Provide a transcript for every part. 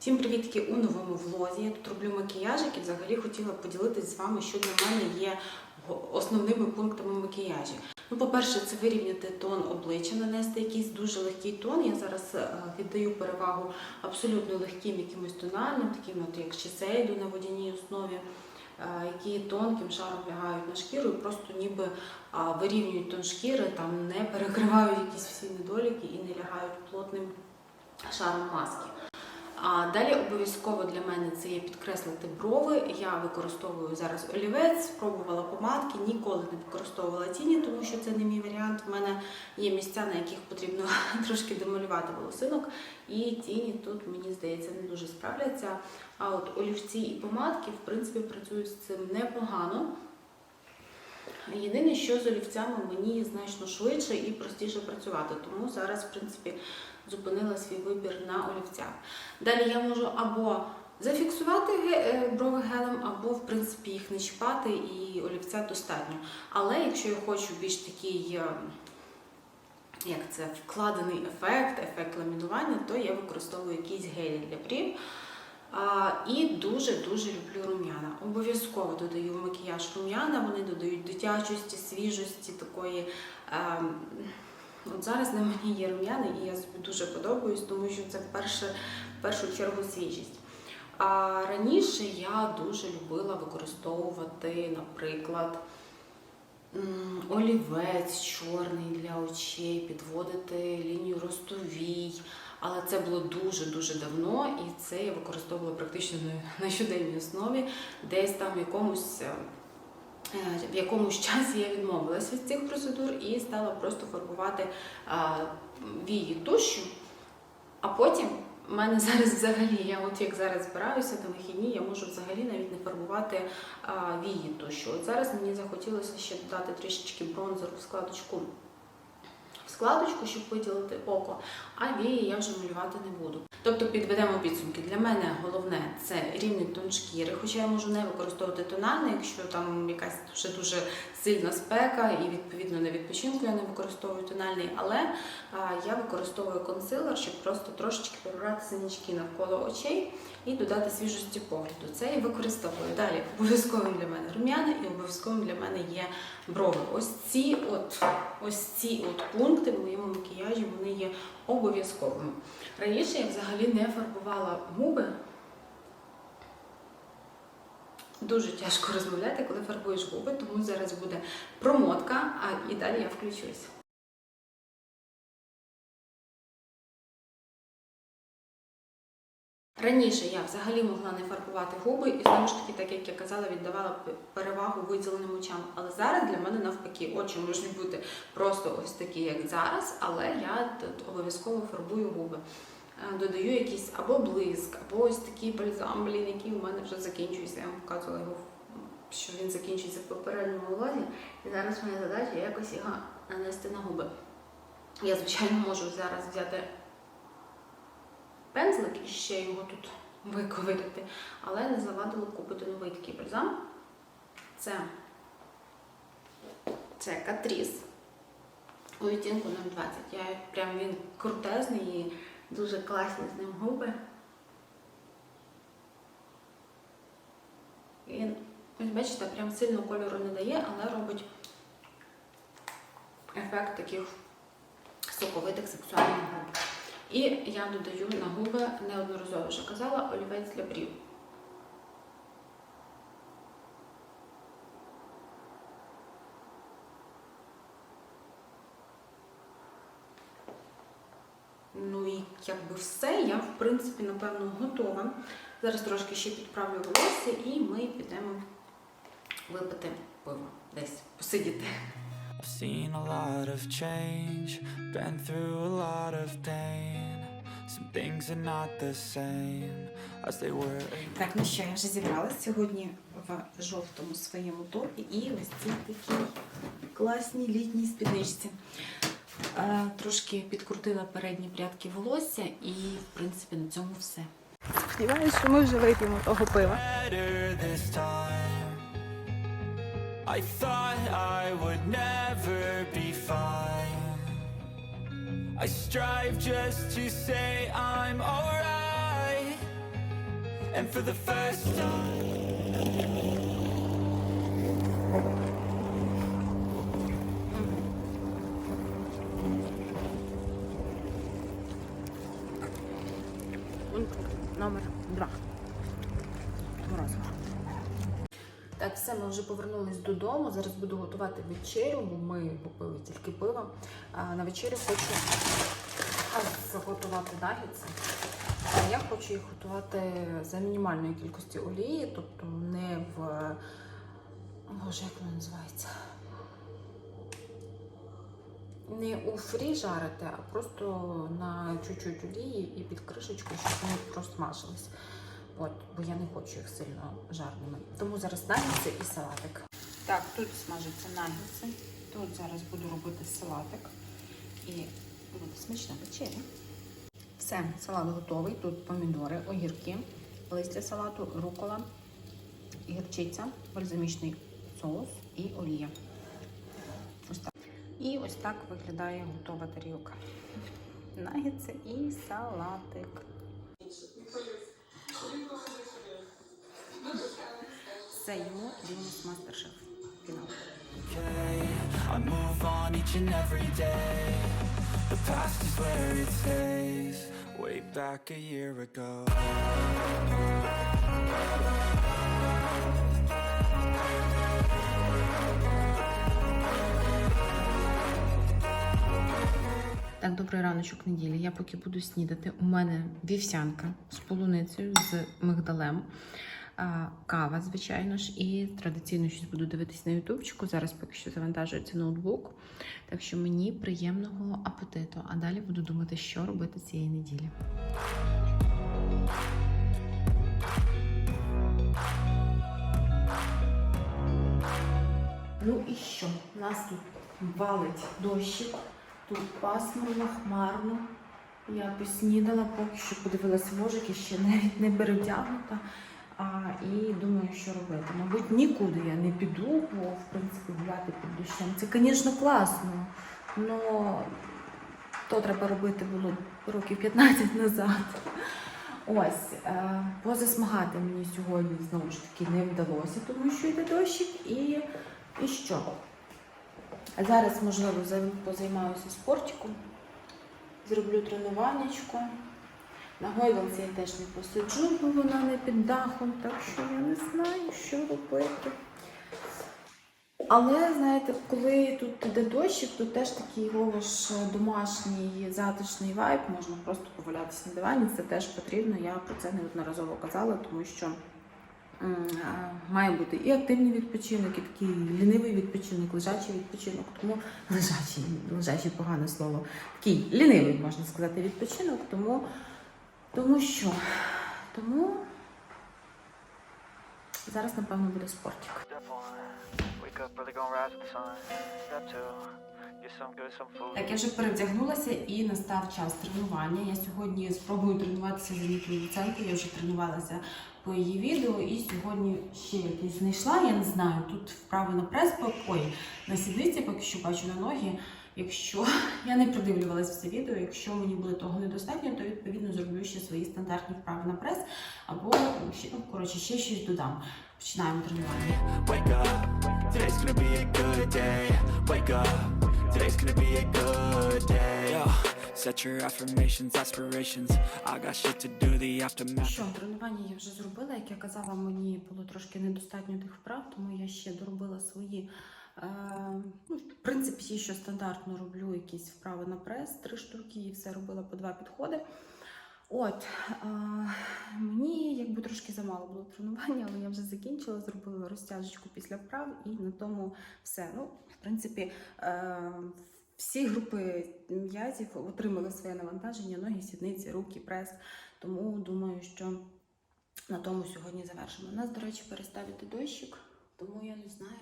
Всім привітки у новому влозі. Я тут роблю макіяжик і взагалі хотіла поділитися з вами, що для мене є основними пунктами макіяжі. Ну, по-перше, це вирівняти тон обличчя, нанести якийсь дуже легкий тон. Я зараз е, віддаю перевагу абсолютно легким якимось тональним, таким от як Шісейду на водяній основі, е, які тонким шаром лягають на шкіру і просто ніби вирівнюють тон шкіри, там не перекривають якісь всі недоліки і не лягають плотним шаром маски. А далі обов'язково для мене це є підкреслити брови. Я використовую зараз олівець, спробувала помадки, ніколи не використовувала тіні, тому що це не мій варіант. У мене є місця, на яких потрібно трошки демалювати волосинок, і тіні тут, мені здається, не дуже справляться. А от олівці і помадки, в принципі, працюють з цим непогано. Єдине, що з олівцями мені значно швидше і простіше працювати, тому зараз, в принципі, зупинила свій вибір на олівцях. Далі я можу або зафіксувати е, брови гелем, або, в принципі, їх не чіпати, і олівця достатньо. Але якщо я хочу більш такий, е, як це, вкладений ефект, ефект ламінування, то я використовую якісь гелі для брів. А, і дуже-дуже люблю рум'яна. Обов'язково додаю в макіяж рум'яна, вони додають дитячості, свіжості, такої. ем, От зараз на мені є рум'яна, і я собі дуже подобаюсь, тому що це перше, в першу чергу свіжість. А раніше я дуже любила використовувати, наприклад, олівець чорний для очей, підводити лінію ростовій. Але це було дуже-дуже давно, і це я використовувала практично на- щоденній основі, десь там якомусь. Е, Е, В якомусь часі я відмовилася від цих процедур і стала просто фарбувати вії тушю. А потім в мене зараз взагалі, я от як зараз збираюся на вихідні, я можу взагалі навіть не фарбувати а, вії тушю. От зараз мені захотілося ще додати трішечки бронзеру в складочку. Складочку, щоб виділити око, а вії я вже малювати не буду. Тобто підведемо підсумки. Для мене головне це рівний тон шкіри, хоча я можу не використовувати тональний, якщо там якась дуже дуже сильна спека і відповідно на відпочинку я не використовую тональний, але я використовую консилер, щоб просто трошечки прибрати синячки навколо очей і додати свіжості погляду. Це я використовую. Далі обов'язковим для мене рум'яна і обов'язковим для мене є брови. Ось ці от ось ці от пункти в моєму макіяжі вони є обов'язковими. Раніше я взагалі не фарбувала губи. Дуже тяжко розмовляти, коли фарбуєш губи, тому зараз буде промотка, а і далі я включусь. Раніше я взагалі могла не фарбувати губи, і знову ж таки, так як я казала, віддавала перевагу виділеним очам. Але зараз для мене навпаки очі можуть бути просто ось такі, як зараз, але я тут обов'язково фарбую губи. Е, Додаю якийсь або блиск, або ось такий бальзам, блін, який у мене вже закінчується. Я вам показувала його, що він закінчується в попередньому влозі. І зараз моя задача якось його нанести на губи. Я, звичайно, можу зараз взяти пензлик і ще його тут виковирити, але не завадило купити новий такий бальзам. Це, це Катріс у відтінку 020. Я прям він крутезний і дуже класні з ним губи. Він, ось бачите, прям сильно кольору не дає, але робить ефект таких соковитих сексуальних губ. І я додаю на губи неодноразово вже казала олівець для брів. Ну і якби все, я в принципі напевно готова. Зараз трошки ще підправлю волосся і ми підемо випити пиво десь посидіти. I've seen a lot of change, been through a lot of pain. Some things are not the same as they were. Так, ну що, я вже зібралась сьогодні в жовтому своєму топі і ось цій такій класній літній спідничці. Е, трошки підкрутила передні прядки волосся і, в принципі, на цьому все. Сподіваюсь, що ми вже вип'ємо того пива. better this time. I thought I would never be fine. I strive just to say I'm alright. And for the first time Пункт номер два. Все, ми вже повернулись додому. Зараз буду готувати вечерю, бо ми купили тільки пиво. На вечерю хочу заготувати нагідси. Я хочу їх готувати за мінімальної кількості олії, тобто не в. Боже, як воно називається? Не у фрі жарити, а просто на чуть-чуть олії і під кришечкою, щоб вони просмажились. От, бо я не хочу їх сильно жарними. Тому зараз нагідси і салатик. Так, тут смажаться нагідси. Тут зараз буду робити салатик. І буде смачна вечеря. Все, салат готовий. Тут помідори, огірки, листя салату, рукола, гірчиця, бальзамічний соус і олія. Ось так. І ось так виглядає готова тарілка. Нагідси і салатик. Все йому дивимось мастер-шеф. Фінал. okay. I move on each and every day. The past is where it stays. Way back a year ago. Так, добрий раночок неділі. Я поки буду снідати. У мене вівсянка з полуницею, з мигдалем, кава, звичайно ж, і традиційно щось буду дивитись на ютубчику. Зараз поки що завантажується ноутбук. Так що мені приємного апетиту. А далі буду думати, що робити цієї неділі. Ну і що? Нас тут валить дощик, тут пасмурно, хмарно. Я поснідала, поки що подивилася вожики, ще навіть не перевдягнута. А, і думаю, що робити. Мабуть, нікуди я не піду, бо в принципі гуляти під дощем. Це, звісно, класно. але то треба робити було років 15 назад. Ось, е, позасмагати мені сьогодні знову ж таки не вдалося, тому що йде дощик. І, і що? А зараз, можливо, позаймаюся спортиком, зроблю тренуваннячко. На гойдалці я теж не посиджу, бо вона не під дахом, так що я не знаю, що робити. Але, знаєте, коли тут іде дощик, то теж такий його ж домашній затишний вайб, можна просто повалятися на дивані, це теж потрібно. Я про це неодноразово казала, тому що має бути і активний відпочинок, і такий лінивий відпочинок, лежачий відпочинок. Тому лежачий, лежачий погане слово. Такий лінивий, можна сказати, відпочинок. Тому, тому що? Тому зараз, напевно, буде спортик. Так, я вже перевдягнулася і настав час тренування. Я сьогодні спробую тренуватися за Нікою Луценко. Я вже тренувалася по її відео, і сьогодні ще якесь знайшла. Я не знаю. Тут вправи на прес, ой, на сідниці, поки що бачу на ноги. Якщо я не продивлювалася все відео, якщо мені буде того недостатньо, то відповідно зроблю ще свої стандартні вправи на прес, або ще, ну, коротше, ще щось додам. Починаємо тренування. Set your affirmations, aspirations. I got shit to do, the aftermath. що, тренування я вже зробила. Як я казала, мені було трошки недостатньо тих вправ, тому я ще доробила свої. Е, ну, в принципі, що стандартно роблю якісь вправи на прес, три штуки, і все робила по два підходи. От е, мені якби трошки замало було тренування, але я вже закінчила, зробила розтяжечку після вправ, і на тому все. Ну, в принципі, е, всі групи м'язів отримали своє навантаження: ноги, сідниці, руки, прес. Тому думаю, що на тому сьогодні завершимо. У нас, до речі, перестав іти дощик, тому я не знаю.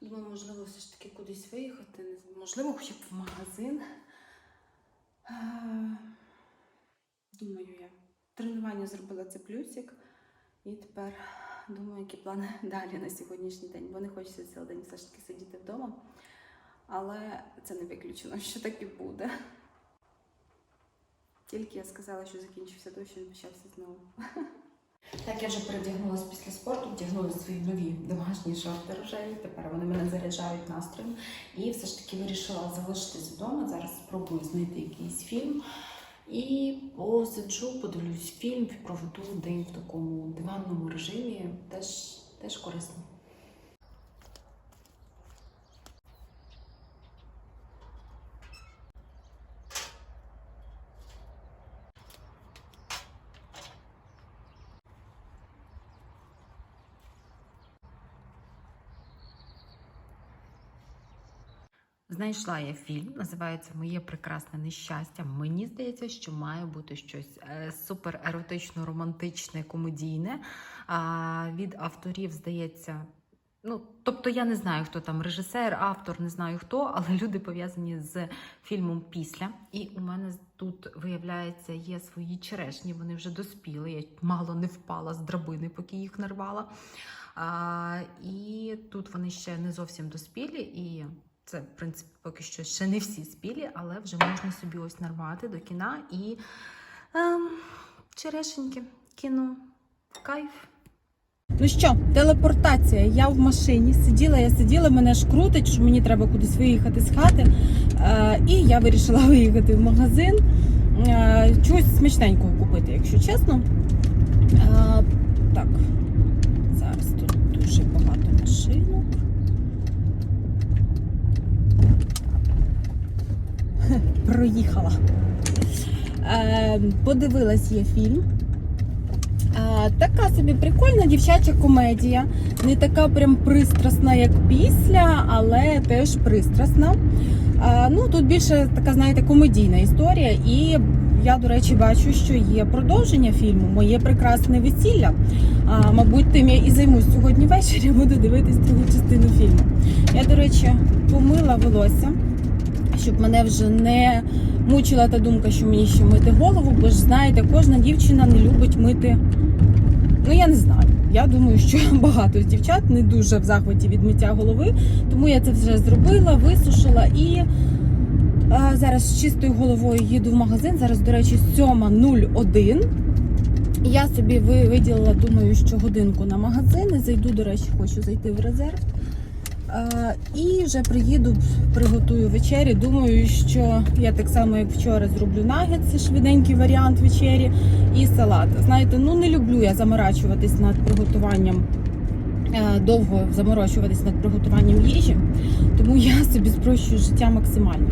Думаю, можливо, все ж таки кудись виїхати, можливо, хоча б в магазин. Е, Думаю, я тренування зробила це плюсик. І тепер думаю, які плани далі на сьогоднішній день, бо не хочеться цілий день все ж таки сидіти вдома. Але це не виключено, що так і буде. Тільки я сказала, що закінчився дощ, він почався знову. Так, я вже передягнулася після спорту, вдягнула свої нові домашні шорти рожеві. Тепер вони мене заряджають настроєм. І все ж таки вирішила залишитись вдома. Зараз спробую знайти якийсь фільм. І посиджу, подивлюсь фільм, проведу день в такому диванному режимі. Теж, теж корисно. Знайшла я фільм, називається Моє прекрасне нещастя. Мені здається, що має бути щось е, супер еротично, романтичне, комедійне. А від авторів здається. Ну, тобто я не знаю, хто там режисер, автор, не знаю хто, але люди пов'язані з фільмом після. І у мене тут, виявляється, є свої черешні. Вони вже доспіли. Я мало не впала з драбини, поки їх нарвала. А, і тут вони ще не зовсім доспілі, і це, в принципі, поки що ще не всі спілі, але вже можна собі ось нарвати до кіна і ем, черешеньки, кіно, кайф. Ну що, телепортація. Я в машині сиділа, я сиділа, мене ж крутить, що мені треба кудись виїхати з хати. Е, і я вирішила виїхати в магазин. Е, чогось смачненького купити, якщо чесно. Е, так, зараз тут дуже багато машинок. Хе, Проїхала. Е, подивилась я фільм. Така собі прикольна дівчача комедія. Не така прям пристрасна, як після, але теж пристрасна. Ну, тут більше така, знаєте, комедійна історія. І я, до речі, бачу, що є продовження фільму Моє прекрасне весілля. А, мабуть, тим я і займусь сьогодні ввечері, буду дивитись другу частину фільму. Я, до речі, помила волосся, щоб мене вже не мучила та думка, що мені ще мити голову, бо ж знаєте, кожна дівчина не любить мити. Ну я не знаю. Я думаю, що багато дівчат не дуже в захваті від миття голови, тому я це вже зробила, висушила і а, зараз з чистою головою їду в магазин. Зараз, до речі, 7.01. Я собі виділила, думаю, що годинку на магазини. Зайду, до речі, хочу зайти в резерв. І вже приїду, приготую вечері. Думаю, що я так само, як вчора, зроблю нагетси, швиденький варіант вечері і салат. Знаєте, ну не люблю я заморачуватись над приготуванням. е, Довго заморочуватись над приготуванням їжі, тому я собі спрощую життя максимально.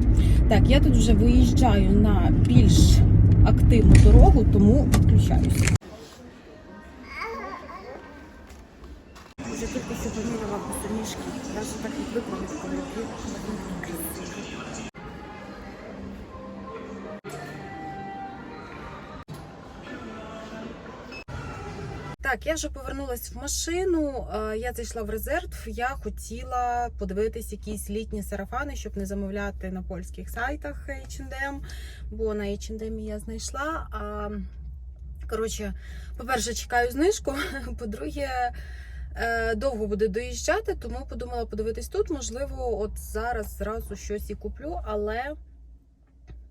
Так, я тут вже виїжджаю на більш активну дорогу, тому відключаюся. Вже тільки що поміряла босоніжки. Так від каблуків. Так, я вже повернулася в машину. е, Я зайшла в резерв. Я хотіла подивитись якісь літні сарафани, щоб не замовляти на польських сайтах H&M, бо на H&M я знайшла. Коротше, по-перше, чекаю знижку. По-друге, довго буде доїжджати, тому подумала подивитись тут. Можливо, от зараз зразу щось і куплю, але.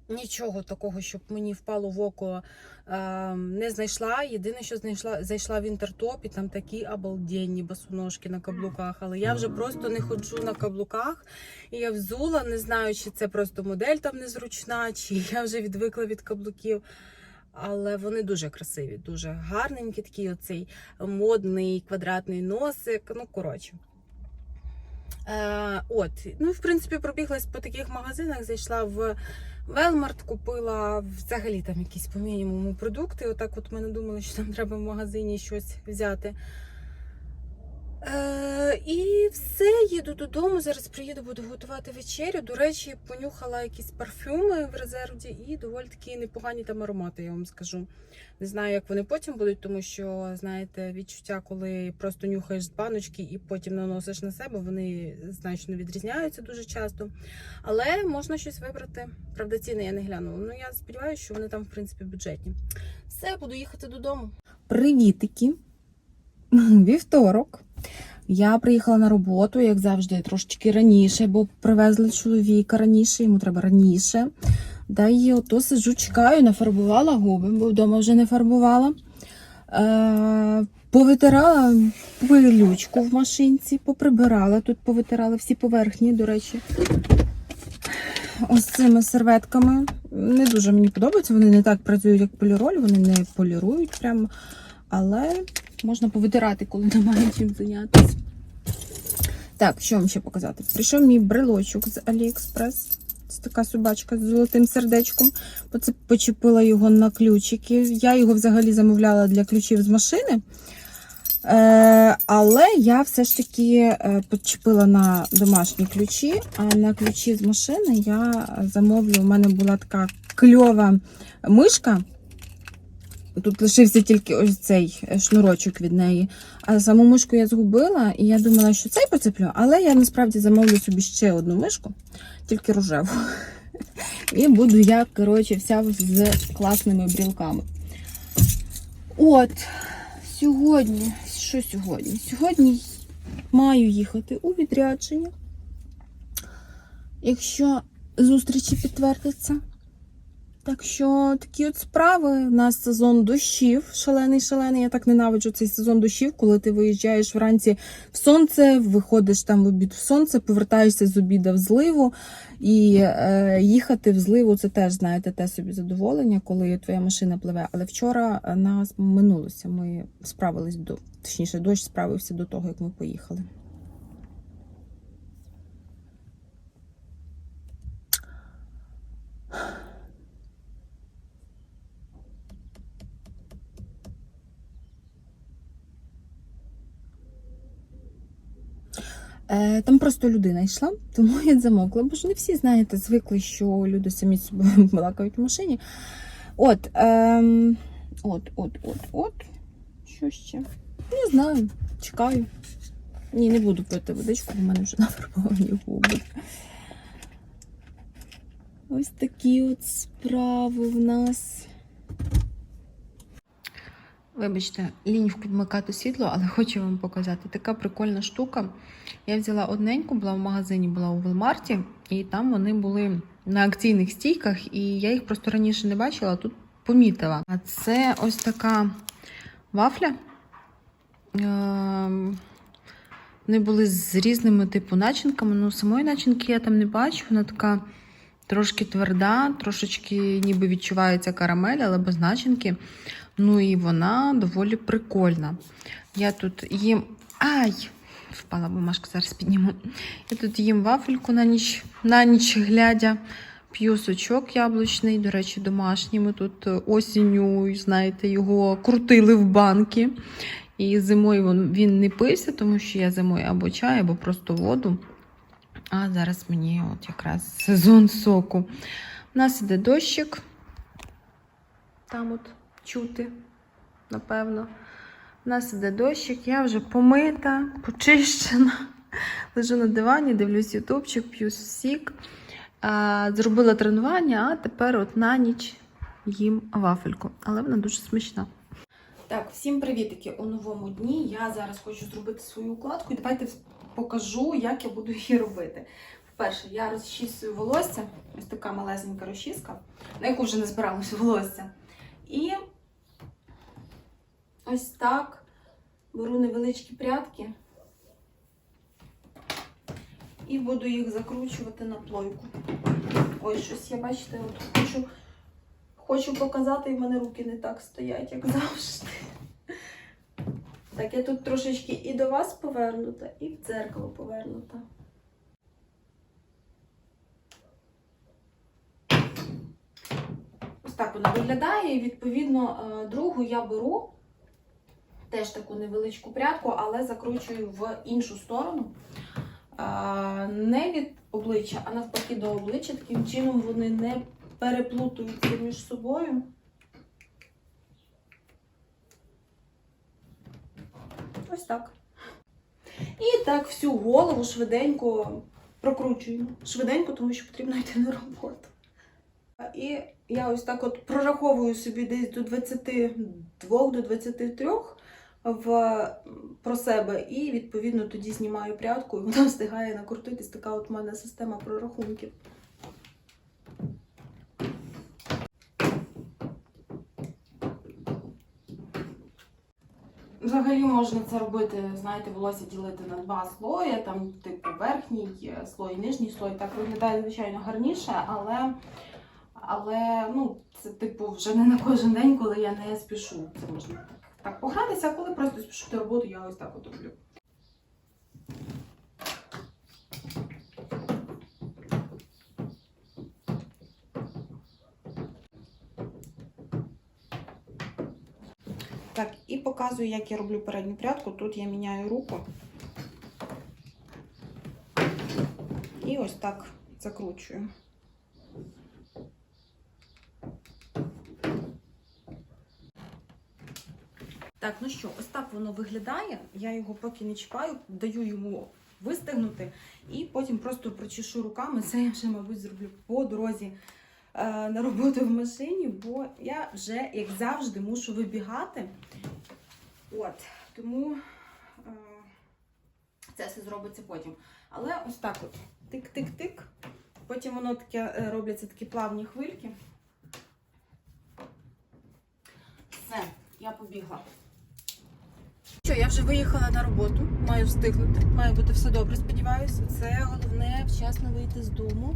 Нічого такого, щоб мені впало в око, е, не знайшла. Єдине, що знайшла, зайшла в інтертоп, і там такі обалденні босоножки на каблуках. Але я вже просто не ходжу на каблуках. І я взула, не знаю, чи це просто модель там незручна, чи я вже відвикла від каблуків. Але вони дуже красиві, дуже гарненькі, такий оцей модний квадратний носик. Ну, коротше. Е, от, ну, в принципі, пробіглась по таких магазинах, зайшла в Велмарт, купила взагалі там якісь по мінімуму продукти. Отак от ми не думали, що там треба в магазині щось взяти. Е, і все, їду додому. Зараз приїду, буду готувати вечерю. До речі, понюхала якісь парфюми в резерві і доволі такі непогані там аромати, я вам скажу. Не знаю, як вони потім будуть, тому що, знаєте, відчуття, коли просто нюхаєш з баночки і потім наносиш на себе, вони значно відрізняються дуже часто. Але можна щось вибрати. Правда, ціни я не глянула. Ну я сподіваюся, що вони там, в принципі, бюджетні. Все, буду їхати додому. Привітики! Вівторок. Я приїхала на роботу, як завжди, трошечки раніше, бо привезли чоловіка раніше, йому треба раніше. Да і ото сиджу, чекаю, нафарбувала губи, бо вдома вже не фарбувала. Е, Повитирала пилючку в машинці, поприбирала. Тут повитирала всі поверхні, до речі. Ось цими серветками. Не дуже мені подобається. Вони не так працюють, як поліроль, вони не полірують прямо. Але можна повитирати, коли немає чим зайнятися. Так, що вам ще показати? Прийшов мій брелочок з Аліекспрес. Це така собачка з золотим сердечком. Почепила його на ключики. Я його взагалі замовляла для ключів з машини. Е, але я все ж таки е, почепила на домашні ключі, а на ключі з машини я замовлю. У мене була така кльова мишка. Тут лишився тільки ось цей е, шнурочок від неї. А саму мишку я згубила, і я думала, що цей поцеплю, але я насправді замовлю собі ще одну мишку, тільки рожеву. І буду я, коротше, вся з класними брілками. От, сьогодні, що сьогодні? Сьогодні маю їхати у відрядження. Якщо зустрічі підтвердяться. Так що такі от справи. У нас сезон дощів, шалений, шалений. Я так ненавиджу цей сезон дощів, коли ти виїжджаєш вранці в сонце, виходиш там в обід в сонце, повертаєшся з обіда в зливу. І е, їхати в зливу це теж, знаєте, те собі задоволення, коли твоя машина пливе. Але вчора е, нас минулося. Ми справились до точніше, дощ справився до того, як ми поїхали. Там просто людина йшла, тому я замовкла. Бо ж не всі, знаєте, звикли, що люди самі з собою балакають в машині. От, ем, от, от, от, от. Що ще? Не знаю, чекаю. Ні, не буду пити водичку, бо в мене вже нафарбовані губи. Ось такі от справи в нас. Вибачте, лінь вмикати світло, але хочу вам показати. Така прикольна штука. Я взяла одненьку, була в магазині, була у Велмарті, і там вони були на акційних стійках, і я їх просто раніше не бачила, тут помітила. А це ось така вафля. Ем, Вони були з різними типу начинками. Ну, самої начинки я там не бачу. Вона така трошки тверда, трошечки ніби відчувається карамель, але без начинки. Ну і вона доволі прикольна. Я тут їм. Ай! Впала бумажка, зараз підніму. Я тут їм вафельку на ніч, на ніч глядя. П'ю сочок яблучний, до речі, домашній. Ми тут осінню, знаєте, його крутили в банки. І зимою він не пився, тому що я зимою або чай, або просто воду. А зараз мені от якраз сезон соку. У нас іде дощик. Там от чути, напевно. У нас іде дощик, я вже помита, почищена. Лежу на дивані, дивлюсь ютубчик, п'ю сік. Зробила тренування, а тепер от на ніч їм вафельку. Але вона дуже смачна. Так, всім привітики у новому дні. Я зараз хочу зробити свою укладку і давайте покажу, як я буду її робити. По-перше, я розчісую волосся, ось така малесенька розчіска, на яку вже не збиралося волосся. І ось так беру невеличкі прядки і буду їх закручувати на плойку. Ось щось я бачите, от хочу, хочу показати, і в мене руки не так стоять, як завжди. Так, я тут трошечки і до вас повернута, і в дзеркало повернута. Ось так вона виглядає. І відповідно е, другу я беру теж таку невеличку прядку, але закручую в іншу сторону. Не від обличчя, а навпаки до обличчя. Таким чином вони не переплутуються між собою. Ось так. І так всю голову швиденько прокручуємо. Швиденько, тому що потрібно йти на роботу. І я ось так от прораховую собі десь до 22 до 23 в, про себе, і відповідно тоді знімаю прядку, і вона встигає накрутитись. Така от в мене система прорахунків. Взагалі можна це робити, знаєте, волосся ділити на два слої, там, типу, верхній е, слой, нижній слой. Так виглядає, звичайно, гарніше, але, але ну, це, типу, вже не на кожен день, коли я не спішу. Це можна так, погратися, а коли просто спішу на роботу, я ось так от роблю. Так, і показую, як я роблю передню прядку. Тут я міняю руку. І ось так закручую. Так, ну що, ось так воно виглядає. Я його поки не чіпаю, даю йому вистигнути і потім просто прочешу руками. Це я вже, мабуть, зроблю по дорозі е, на роботу в машині, бо я вже, як завжди, мушу вибігати. От, тому е, це все зробиться потім. Але ось так от тик-тик-тик. Потім воно таке е, робляться такі плавні хвильки. Все, я побігла. Що, я вже виїхала на роботу, маю встигнути, має бути все добре, сподіваюся. Це головне вчасно вийти з дому.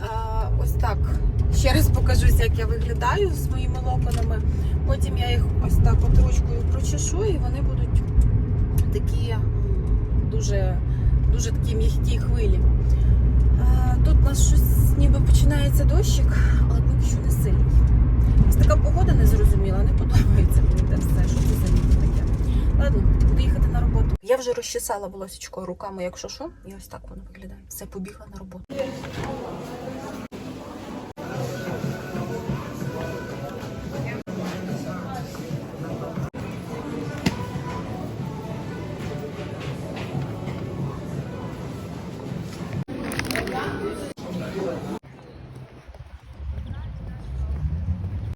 А, ось так. Ще раз покажусь, як я виглядаю з моїми локонами. Потім я їх ось так от ручкою прочешу, і вони будуть такі дуже, дуже такі м'які хвилі. А, тут у нас щось ніби починається дощик, але поки що не сильний. Ось така погода незрозуміла, не подобається мені те все, що це. Ладно, буду їхати на роботу. Я вже розчесала волосечко руками, якщо що, і ось так воно виглядає. Все, побігла на роботу.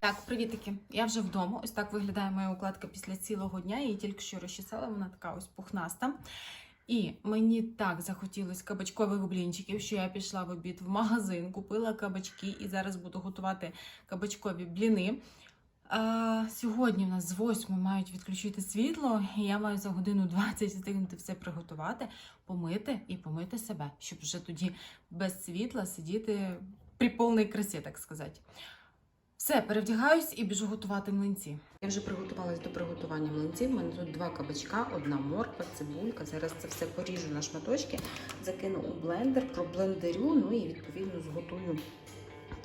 Так, привітики. Я вже вдома. Ось так виглядає моя укладка після цілого дня. Її тільки що розчесала, вона така ось пухнаста. І мені так захотілося кабачкових блінчиків, що я пішла в обід в магазин, купила кабачки і зараз буду готувати кабачкові бліни. А, сьогодні в нас з 8 мають відключити світло, і я маю за годину 20 встигнути все приготувати, помити і помити себе, щоб вже тоді без світла сидіти при повній красі, так сказати. Все, перевдягаюсь і біжу готувати млинці. Я вже приготувалась до приготування млинців. У мене тут два кабачка, одна морква, цибулька. Зараз це все поріжу на шматочки, закину у блендер, проблендерю, ну і відповідно зготую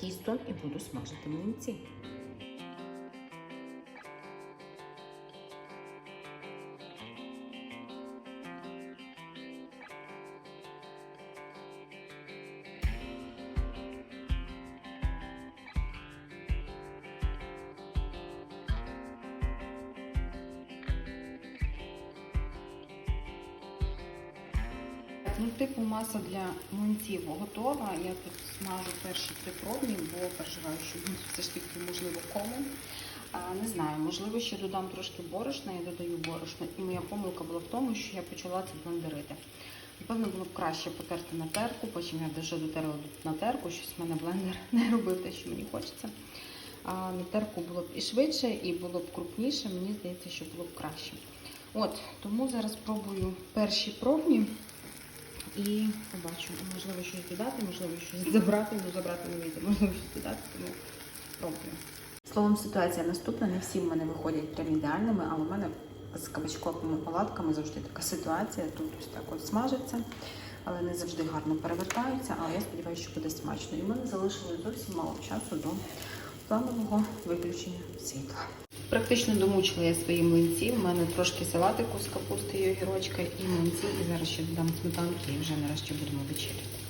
тісто і буду смажити млинці. Млинців готова. Я тут смажу перші три пробні, бо переживаю, що він все ж таки можливо комом. Не знаю, можливо, ще додам трошки борошна, я додаю борошно. І моя помилка була в тому, що я почала це блендерити. Напевно, було б краще потерти на терку, потім я вже дотерла на терку, щось в мене блендер не робив те, що мені хочеться. А на терку було б і швидше, і було б крупніше. Мені здається, що було б краще. От, тому зараз спробую перші пробні. І побачу, можливо, щось додати, можливо, щось забрати, ну забрати не вийде, можливо, щось додати, тому спробую. Словом, ситуація наступна. Не всі в мене виходять прям ідеальними, але в мене з кабачковими палатками завжди така ситуація. Тут ось так от смажиться, але не завжди гарно перевертаються. Але я сподіваюся, що буде смачно. І в мене залишилось зовсім мало часу до планового виключення світла. Практично домучила я свої млинці. У мене трошки салатику з капусти і огірочка і млинці. І зараз ще додам сметанки і вже нарешті будемо вечеряти.